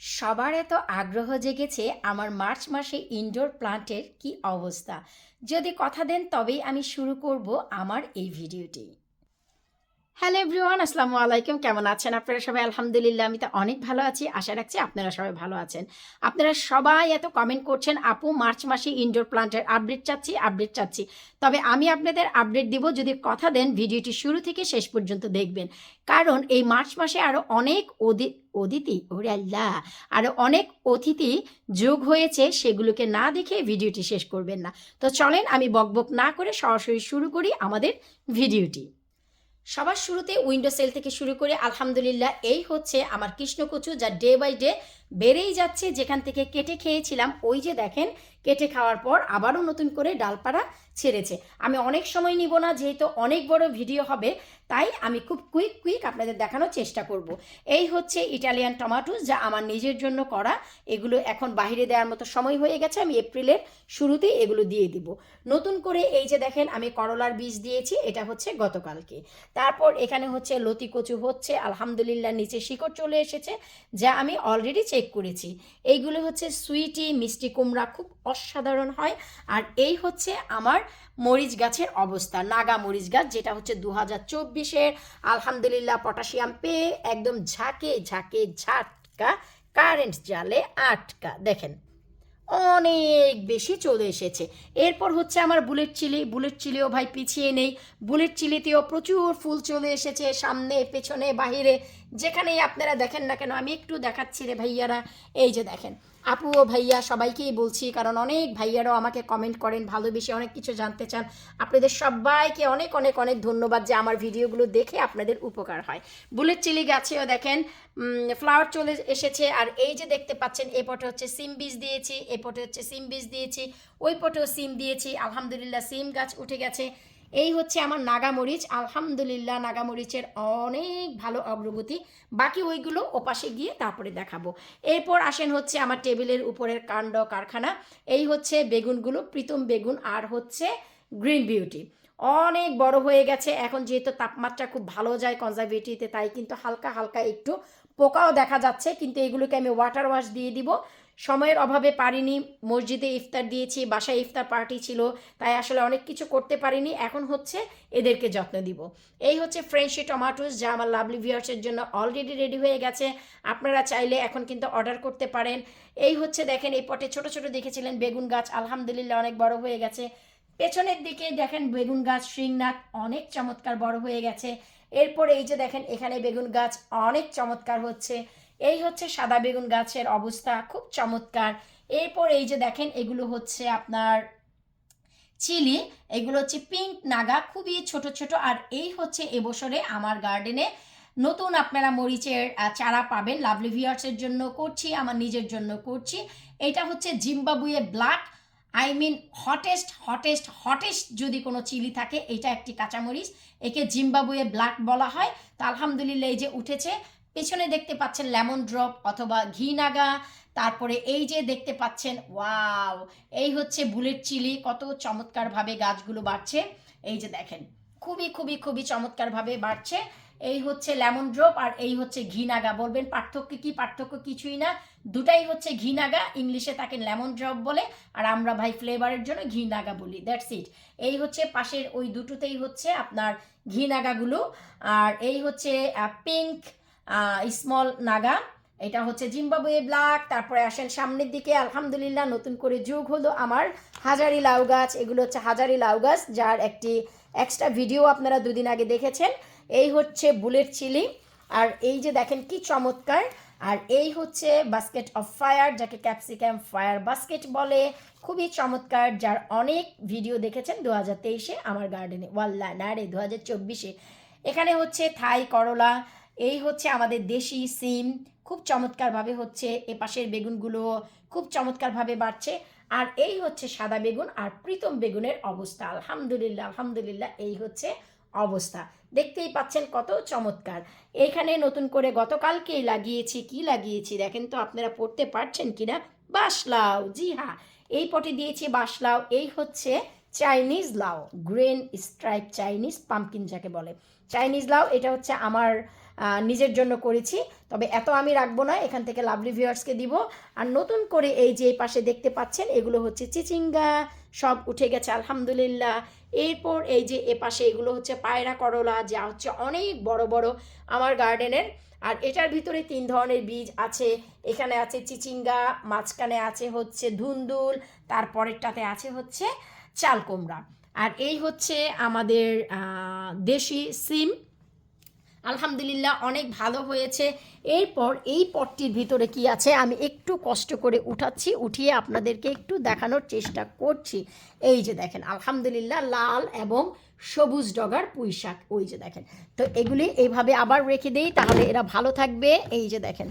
সবার এত আগ্রহ জেগেছে আমার মার্চ মাসে ইনডোর প্লান্টের কি অবস্থা। যদি কথা দেন তবেই আমি শুরু করব আমার এই ভিডিওটি। হ্যালো এভরিওয়ান, আসসালামু আলাইকুম। কেমন আছেন আপনারা সবাই? আলহামদুলিল্লাহ, আমি তো অনেক ভালো আছি। আশা রাখছি আপনারা সবাই ভালো আছেন। আপনারা সবাই এত কমেন্ট করছেন, আপু, মার্চ মাসে ইনডোর প্লান্টের আপডেট চাচ্ছি আপডেট চাচ্ছি। তবে আমি আপনাদের আপডেট দিব যদি কথা দেন, ভিডিওটি শুরু থেকে শেষ পর্যন্ত দেখবেন। কারণ এই মার্চ মাসে আরও অনেক অদি অদিতি, ওরে আল্লাহ। আরও অনেক অতিথি যোগ হয়েছে, সেগুলোকে না দেখে ভিডিওটি শেষ করবেন না। তো চলেন আমি বকবক না করে সরাসরি শুরু করি আমাদের ভিডিওটি। সবার শুরুতে উইন্ডো সেল থেকে শুরু করে আলহামদুলিল্লাহ, এই হচ্ছে আমার কৃষ্ণকচু যা ডে বাই ডে বেড়েই যাচ্ছে। যেখান থেকে কেটে খেয়েছিলাম, ওই যে দেখেন, কেটে খাওয়ার পর আবারও নতুন করে ডালপাড়া ছেড়েছে। আমি অনেক সময় নিব না, যেহেতু অনেক বড় ভিডিও হবে তাই আমি খুব কুইক কুইক আপনাদের দেখানোর চেষ্টা করব। এই হচ্ছে ইটালিয়ান টমাটোস যা আমার নিজের জন্য করা। এগুলো এখন বাইরে দেওয়ার মতো সময় হয়ে গেছে, আমি এপ্রিলের শুরুতেই এগুলো দিয়ে দিব। নতুন করে এই যে দেখেন, আমি করলার বীজ দিয়েছি, এটা হচ্ছে গতকালকে। তারপর এখানে হচ্ছে লতি কচু হচ্ছে, আলহামদুলিল্লাহ নিচে শিকড় চলে এসেছে, যা আমি অলরেডি চেক করেছি। এইগুলো হচ্ছে সুইটি মিষ্টি কুমড়া, খুব অসাধারণ হয়। আর এই হচ্ছে আমার মরিচ গাছের অবস্থা, নাগা মরিচ গাছ, যেটা হচ্ছে দু হাজার চব্বিশের আলহামদুলিল্লাহ পটাশিয়াম পেয়ে একদম ঝাঁকে ঝাঁকে ঝাটকা কারেন্ট জালে আটকা। দেখেন, অনেক বেশি চলে এসেছে। এরপর হচ্ছে আমার বুলেট চিলি বুলেট চিলিও ভাই পিছিয়ে নেই। বুলেট চিলিতেও প্রচুর ফুল চলে এসেছে সামনে, পেছনে, বাহিরে। যেখানেই আপনারা দেখেন না কেন, আমি একটু দেখাচ্ছি রে ভাইয়ারা। এই যে দেখেন আপু ও ভাইয়া, সবাইকেই বলছি, কারণ অনেক ভাইয়ারাও আমাকে কমেন্ট করেন, ভালোবেসে অনেক কিছু জানতে চান। আপনাদের সবাইকে অনেক অনেক অনেক ধন্যবাদ যে আমার ভিডিওগুলো দেখে আপনাদের উপকার হয়। বুলেট চিলি গাছেও দেখেন ফ্লাওয়ার চলে এসেছে, আর এই যে দেখতে পাচ্ছেন, এ পটে হচ্ছে সিম বীজ দিয়েছি, এ পটে হচ্ছে সিম বীজ দিয়েছি, ওই পটেও সিম দিয়েছি, আলহামদুলিল্লাহ সিম গাছ উঠে গেছে। এই হচ্ছে আমার নাগামরিচ। আলহামদুলিল্লাহ নাগামরিচের অনেক ভালো অগ্রগতি। বাকি ওইগুলো ওপাশে গিয়ে তারপরে দেখাবো। এরপর আসেন হচ্ছে আমার টেবিলের উপরের কাণ্ড কারখানা। এই হচ্ছে বেগুনগুলো, প্রীতম বেগুন আর হচ্ছে গ্রিন বিউটি। অনেক বড় হয়ে গেছে। এখন যেহেতু তাপমাত্রা খুব ভালো যায় কনজারভেটিতে তাই কিন্তু হালকা হালকা একটু পোকাও দেখা যাচ্ছে। কিন্তু এগুলোকে আমি ওয়াটার ওয়াশ দিয়ে দিব। সময়ের অভাবে পারিনি, মসজিদে ইফতার দিয়েছি, বাসায় ইফতার পার্টি ছিল, তাই আসলে অনেক কিছু করতে পারিনি, এখন হচ্ছে এদেরকে যত্ন দিব। এই হচ্ছে ফ্রেঞ্চি টমাটোস যা আমার লাভলি ভিউয়ার্সের জন্য অলরেডি রেডি হয়ে গেছে, আপনারা চাইলে এখন কিন্তু অর্ডার করতে পারেন। এই হচ্ছে দেখেন, এই পটে ছোট ছোট দেখেছিলেন বেগুন গাছ, আলহামদুলিল্লাহ অনেক বড় হয়ে গেছে। পেছনের দিকে দেখেন বেগুন গাছ শ্রীংনাথ অনেক চমৎকার বড় হয়ে গেছে। এরপর এই যে দেখেন, এখানে বেগুন গাছ অনেক চমৎকার হচ্ছে। এই হচ্ছে সাদা বেগুন গাছের অবস্থা, খুব চমৎকার। এরপর এই যে দেখেন, এগুলো হচ্ছে আপনার চিলি, এগুলো হচ্ছে পিঙ্ক নাগা, খুবই ছোট ছোট। আর এই হচ্ছে এবছরে আমার গার্ডেনে নতুন আপনারা মরিচের চারা পাবেন। লাভলি ভিউয়ার্সের জন্য করছি, আমার নিজের জন্য করছি। এটা হচ্ছে Zimbabwe black, I mean hottest hottest hottest যদি কোনো চিলি থাকে, এটা একটি কাঁচামরিচ। একে জিম্বাবুয়ে ব্ল্যাক বলা হয়। তো আলহামদুলিল্লাহ এই যে উঠেছে। পেছনে দেখতে পাচ্ছেন লেমন ড্রপ অথবা ঘি নাগা। তারপরে এই যে দেখতে পাচ্ছেন, ওয়াও, এই হচ্ছে বুলেট চিলি, কত চমৎকারভাবে গাছগুলো বাড়ছে। এই যে দেখেন, খুবই খুবই খুবই চমৎকারভাবে বাড়ছে। এই হচ্ছে লেমন ড্রপ আর এই হচ্ছে ঘি নাগা। বলবেন পার্থক্য কি, পার্থক্য কিছুই না। দুটাই হচ্ছে ঘি নাগা, ইংলিশে তাকে লেমন ড্রপ বলে। আর আমরা ভাই ফ্লেভারের জন্য ঘি নাগা বলি, দ্যাটস ইট। এই হচ্ছে পাশের ওই দুটোতেই হচ্ছে আপনার ঘি নাগাগুলো। আর এই হচ্ছে পিঙ্ক স্মল নাগা, এটা হচ্ছে জিম্বাবুয়ে ব্ল্যাক তারপরে আসেন সামনের দিকে, আলহামদুলিল্লাহ নতুন করে যোগ হলো আমার হাজারি লাউ গাছ, এগুলো হচ্ছে হাজারি লাউ গাছ, যার একটি এক্সট্রা ভিডিও আপনারা দুদিন আগে দেখেছেন। এই হচ্ছে বুলেট চিলি, আর এই যে দেখেন কি চমৎকার, আর এই হচ্ছে বাস্কেট অফ ফায়ার যাকে ক্যাপসিকাম ফায়ার বাস্কেট বলে, খুবই চমৎকার, যার অনেক ভিডিও দেখেছেন দু হাজার তেইশে আমার গার্ডেনে ওয়াল্লা, না রে দু হাজার চব্বিশে। এখানে হচ্ছে থাই করলা এই হচ্ছে আমাদের দেশি সিম। খুব চমৎকারভাবে হচ্ছে এ পাশের বেগুনগুলো খুব চমৎকারভাবে বাড়ছে। আর এই হচ্ছে সাদা বেগুন আর প্রীতম বেগুনের অবস্থা। আলহামদুলিল্লাহ আলহামদুলিল্লাহ, এই হচ্ছে অবস্থা। দেখতেই পাচ্ছেন কত চমৎকার। এখানে নতুন করে গতকালকেই লাগিয়েছি, কি লাগিয়েছি দেখেন তো আপনারা পড়তে পারছেন কি কিনা? বাসলাও, জি হ্যাঁ এই পটে দিয়েছি বাসলাও, এই হচ্ছে চাইনিজ লাউ গ্রেন স্ট্রাইপ চাইনিজ পাম্পকিন যাকে বলে। চাইনিজ লাউ এটা হচ্ছে আমার নিজের জন্য করেছি। তবে এত আমি রাখব না, এখান থেকে লাভলি ভিউয়ার্সকে দিব। আর নতুন করে এই যে পাশে দেখতে পাচ্ছেন, এগুলো হচ্ছে চিচিঙ্গা, সব উঠে গেছে, আলহামদুলিল্লাহ। এরপর এই যে এ পাশে এগুলো হচ্ছে পায়রা করলা, যা হচ্ছে অনেক বড় বড় আমার গার্ডেনের। আর এটার ভিতরে তিন ধরনের বীজ আছে। এখানে আছে চিচিঙ্গা, মাঝখানে আছে হচ্ছে ধুন্দুল, তারপরেরটাতে আছে হচ্ছে চাল কুমড়া। আর এই হচ্ছে আমাদের দেশি সিম। আলহামদুলিল্লাহ অনেক ভালো হয়েছে। এরপর এই পটটির ভিতরে কি আছে আমি একটু কষ্ট করে উঠাচ্ছি, উঠিয়ে আপনাদেরকে একটু দেখানোর চেষ্টা করছি। এই যে দেখেন, আলহামদুলিল্লাহ লাল এবং সবুজ ডগার পুঁই শাক ওই যে দেখেন। তো এগুলি এইভাবে আবার রেখে দেই, তাহলে এরা ভালো থাকবে। এই যে দেখেন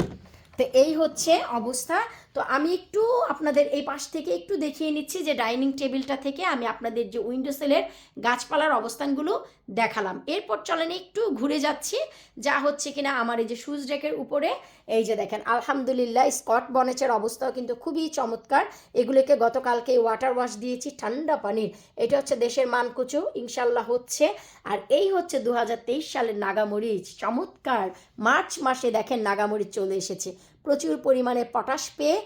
তো এই হচ্ছে অবস্থা। তো আমি একটু আপনাদের এই পাশ থেকে একটু দেখিয়ে নিচ্ছি যে ডাইনিং টেবিলটা থেকে আমি আপনাদের যে উইন্ডো সেলের গাছপালার অবস্থানগুলো দেখালাম। এরপর চলেন একটু ঘুরে যাচ্ছি, যা হচ্ছে কিনা আমার এই যে সুজ ডেকের উপরে। এই যে দেখেন, আলহামদুলিল্লাহ, স্কট বনেচের অবস্থাও কিন্তু খুবই চমৎকার। এগুলোকে গতকালকে ওয়াটার ওয়াশ দিয়েছি ঠান্ডা পানির। এটা হচ্ছে দেশের মানকুচু ইনশাল্লাহ হচ্ছে। আর এই হচ্ছে দু হাজার তেইশ সালের নাগামরিচ, চমৎকার। মার্চ মাসে দেখেন নাগামরিচ চলে এসেছে। প্রচুর পরিমাণে পটাশ পেয়ে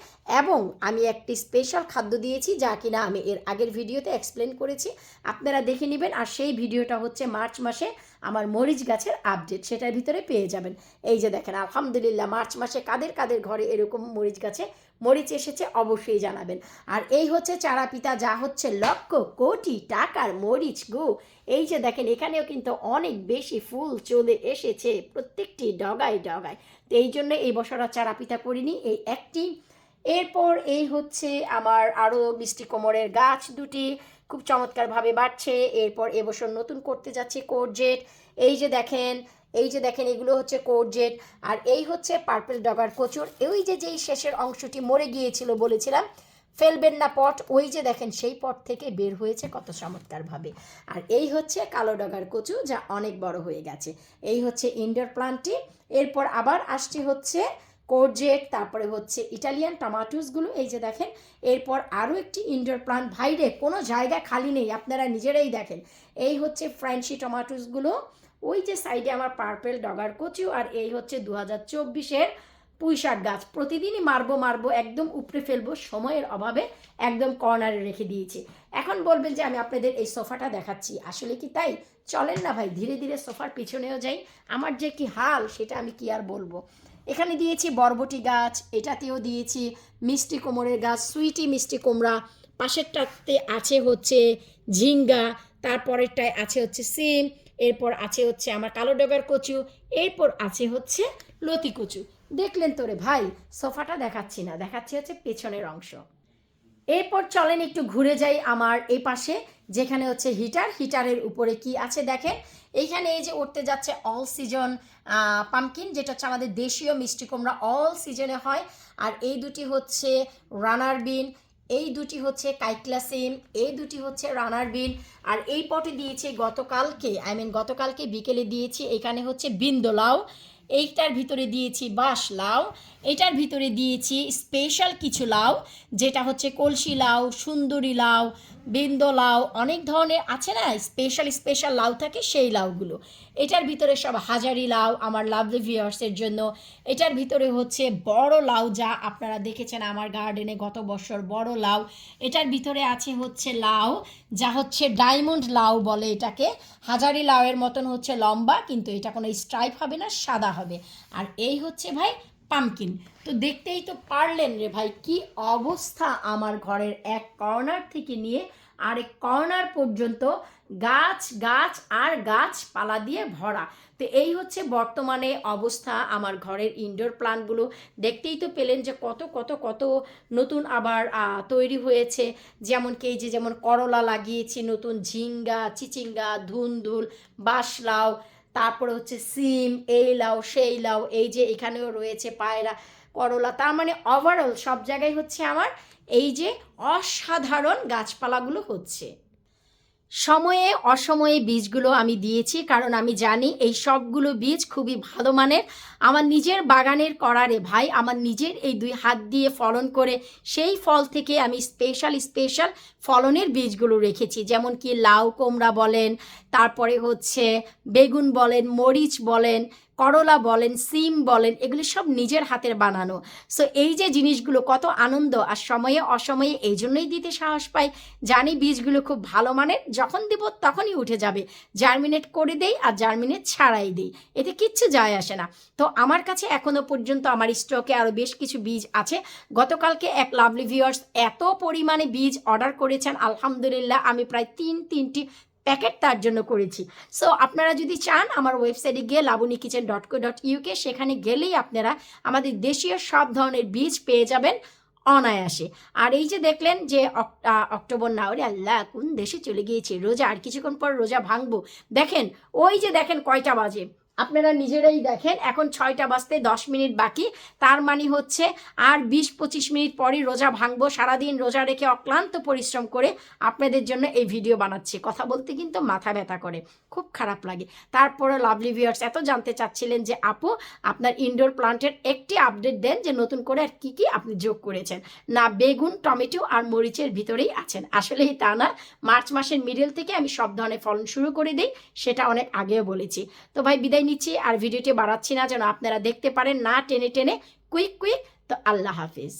এবং আমি একটি স্পেশাল খাদ্য দিয়েছি যা কিনা আমি এর আগের ভিডিওতে এক্সপ্লেন করেছি। আপনারা দেখে নেবেন আর সেই ভিডিওটা হচ্ছে মার্চ মাসে আমার মরিচ গাছের আপডেট সেটার ভিতরে পেয়ে যাবেন। এই যে দেখেন, আলহামদুলিল্লাহ মার্চ মাসে কাদের কাদের ঘরে এরকম মরিচ গাছে মরিচ এসেছে অবশ্যই জানাবেন। আর এই হচ্ছে চারা পিতা, যা হচ্ছে লক্ষ কোটি টাকার মরিচ গো। এই যে দেখেন, এখানেও কিন্তু অনেক বেশি ফুল চলে এসেছে প্রত্যেকটি ডগায় ডগায়। তো এই জন্য এই বছর আর চারা পিতা করিনি, এই একটি। এরপর এই হচ্ছে আমার আরও মিষ্টি কোমরের গাছ দুটি, খুব চমৎকারভাবে বাড়ছে। এরপর এবছর নতুন করতে যাচ্ছে কোরজেট। এই যে দেখেন এই যে দেখেন, এগুলো হচ্ছে কোরজেট আর এই হচ্ছে পার্পল ডগার কচুর। ওই যে যেই শেষের অংশটি মরে গিয়েছিল বলেছিলাম, ফেলবেন না পট। ওই যে দেখেন, সেই পট থেকে বের হয়েছে কত চমৎকারভাবে। আর এই হচ্ছে কালো ডগার কচু, যা অনেক বড় হয়ে গেছে। এই হচ্ছে ইনডোর প্লান্টটি। এরপর আবার আসছে হচ্ছে কোরজেট তারপরে হচ্ছে ইটালিয়ান টমাটোসগুলো। এই যে দেখেন, এরপর আরও একটি ইনডোর প্লান্ট। ভাইরে কোনো জায়গা খালি নেই, আপনারা নিজেরাই দেখেন। এই হচ্ছে ফ্রেঞ্চি টমাটোসগুলো। ওই যে সাইডে আমার পার্পেল ডগার কচু আর এই হচ্ছে দু হাজার চব্বিশের পুঁইশাক গাছ। প্রতিদিনই মারবো মারবো, একদম উপড়ে ফেলব, সময়ের অভাবে একদম কর্নারে রেখে দিয়েছি। এখন বলবেন যে আমি আপনাদের এই সোফাটা দেখাচ্ছি। আসলে কি তাই? চলেন না ভাই, ধীরে ধীরে সোফার পিছনেও যাই। আমার যে কি হাল, সেটা আমি কি আর বলব? এখানে দিয়েছি বরবটি গাছ, এটাতেও দিয়েছি মিষ্টি কোমরের গাছ, সুইটি মিষ্টি কুমড়া। পাশেরটাতে আছে হচ্ছে ঝিঙ্গা, তারপরেরটায় আছে হচ্ছে সিম এরপর আছে হচ্ছে আমার কালো ডগার কচু, এরপর আছে হচ্ছে লতি কচু। দেখলেন তোরে ভাই, সোফাটা দেখাচ্ছি না, দেখাচ্ছি হচ্ছে পেছনের অংশ। এরপর চলেন একটু ঘুরে যাই আমার এই পাশে, যেখানে হচ্ছে হিটার, হিটারের উপরে কি আছে দেখেন। এইখানে এই যে উঠতে যাচ্ছে অল সিজন পামকিন যেটা হচ্ছে আমাদের দেশীয় মিষ্টি কুমড়া অল সিজনে হয়। আর এই দুটি হচ্ছে রানার বিন এই দুটি হচ্ছে কাইকলা সিম এই দুটি হচ্ছে রানার বিন আর এই পটে দিয়েছি গতকালকে আই মিন গতকালকে বিকেলে দিয়েছি, এখানে হচ্ছে বিন্দোলাও। এইটার ভিতরে দিয়েছি বাঁশ লাউ এটার ভিতরে দিয়েছি স্পেশাল কিছু লাউ, যেটা হচ্ছে কলসি লাউ, সুন্দরী লাউ, বিন্দ লাউ, অনেক ধরনের আছে না স্পেশাল স্পেশাল লাউ থাকে সেই লাউগুলো। এটার ভিতরে সব হাজারি লাউ, আমার লাভলি ভিউয়ার্সের জন্য। এটার ভিতরে হচ্ছে বড় লাউ যা আপনারা দেখেছেন আমার গার্ডেনে গত বছর, বড় লাউ। এটার ভিতরে আছে হচ্ছে লাউ, যা হচ্ছে ডায়মন্ড লাউ বলে এটাকে। হাজারি লাউয়ের মতন হচ্ছে লম্বা, কিন্তু এটা কোনো স্ট্রাইপ হবে না, সাদা হবে। আর এই হচ্ছে ভাই পামকিন। তো দেখতেই তো পারলেন রে ভাই, কি অবস্থা আমার ঘরের এক কর্নার থেকে নিয়ে আরেক কর্নার পর্যন্ত গাছ গাছ আর গাছপালা দিয়ে ভরা। তো এই হচ্ছে বর্তমানে অবস্থা আমার ঘরের ইনডোর প্লান্টগুলো দেখতেই তো পেলেন যে কত কত কত নতুন আবার তৈরি হয়েছে। যেমন কি যে যেমন করলা লাগিয়েছি, নতুন ঝিঙ্গা, চিচিঙ্গা ধুন্দুল বাঁশলাউ তারপরে হচ্ছে সিম, এই লাউ সেই লাউ এই যে এখানেও রয়েছে পায়রা, করলা, তার মানে ওভারঅল সব জায়গায় হচ্ছে আমার এই যে অসাধারণ গাছপালাগুলো হচ্ছে। সময়ে, অসময়ে বীজগুলো আমি দিয়েছি, কারণ আমি জানি এই সবগুলো বীজ খুবই ভালো মানের। আমার নিজের বাগানের করারে ভাই, আমার নিজের এই দুই হাত দিয়ে ফলন করে সেই ফল থেকে আমি স্পেশাল স্পেশাল ফলনের বীজগুলো রেখেছি, যেমন কি লাউ কুমড়া বলেন, তারপরে হচ্ছে বেগুন বলেন, মরিচ বলেন করলা বলেন, সিম বলেন, এগুলি সব নিজের হাতের বানানো। সো এই যে জিনিসগুলো কত আনন্দ আর সময়ে অসময়ে এই জন্যই দিতে সাহস পাই। জানি বীজগুলো খুব ভালো মানের, যখন দিব তখনই উঠে যাবে। জার্মিনেট করে দেই আর জার্মিনেট ছাড়াই দিই। এতে কিচ্ছু যায় আসে না। তো আমার কাছে এখনও পর্যন্ত আমার স্টকে আরও বেশ কিছু বীজ আছে। গতকালকে এক লাভলি ভিউয়ার্স এত পরিমাণে বীজ অর্ডার করেছেন, আলহামদুলিল্লাহ, আমি প্রায় তিন তিনটি প্যাকেট তার জন্য করেছি। সো আপনারা যদি চান, আমার ওয়েবসাইটে গিয়ে Laboni kitchen dot co dot UK সেখানে গেলেই আপনারা আমাদের দেশীয় সব ধরনের বীজ পেয়ে যাবেন অনায়াসে। আর এই যে দেখলেন যে অক- অক্টোবর না, ওরে আল্লাহ, কোন দেশে চলে গিয়েছে রোজা? আর কিছুক্ষণ পর রোজা ভাঙবো। দেখেন, ওই যে দেখেন কয়টা বাজে। আপনারা নিজেরাই দেখেন, এখন ছয়টা বাজতে দশ মিনিট বাকি। তার মানে হচ্ছে আর বিশ পঁচিশ মিনিট পরই রোজা ভাঙবো, সারাদিন রোজা রেখে অক্লান্ত পরিশ্রম করে আপনাদের জন্য এই ভিডিও বানাচ্ছি। কথা বলতে কিন্তু মাথা ব্যথা করে, খুব খারাপ লাগে। তারপরে লাভলি ভিউয়ার্স এত জানতে চাচ্ছিলেন যে, আপু, আপনার ইনডোর প্লান্টের একটি আপডেট দেন যে, নতুন করে আর কী কী আপনি যোগ করেছেন। না, বেগুন, টমেটো আর মরিচের ভিতরেই আছেন। আসলেই তা না, মার্চ মাসের মিডল থেকে আমি সব ধরনের ফলন শুরু করে দিই, সেটা অনেক আগেও বলেছি। তো ভাই, বিদায় নিচ্ছি আর ভিডিওটি বাড়াচ্ছি না, যেন আপনারা দেখতে পারেন, না টেনে টেনে। কুইক কুইক, তো আল্লাহ হাফিজ।